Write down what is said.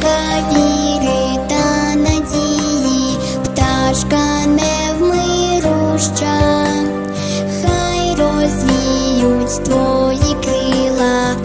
пташка надії, пташка невмируща, хай розвіють твої крила.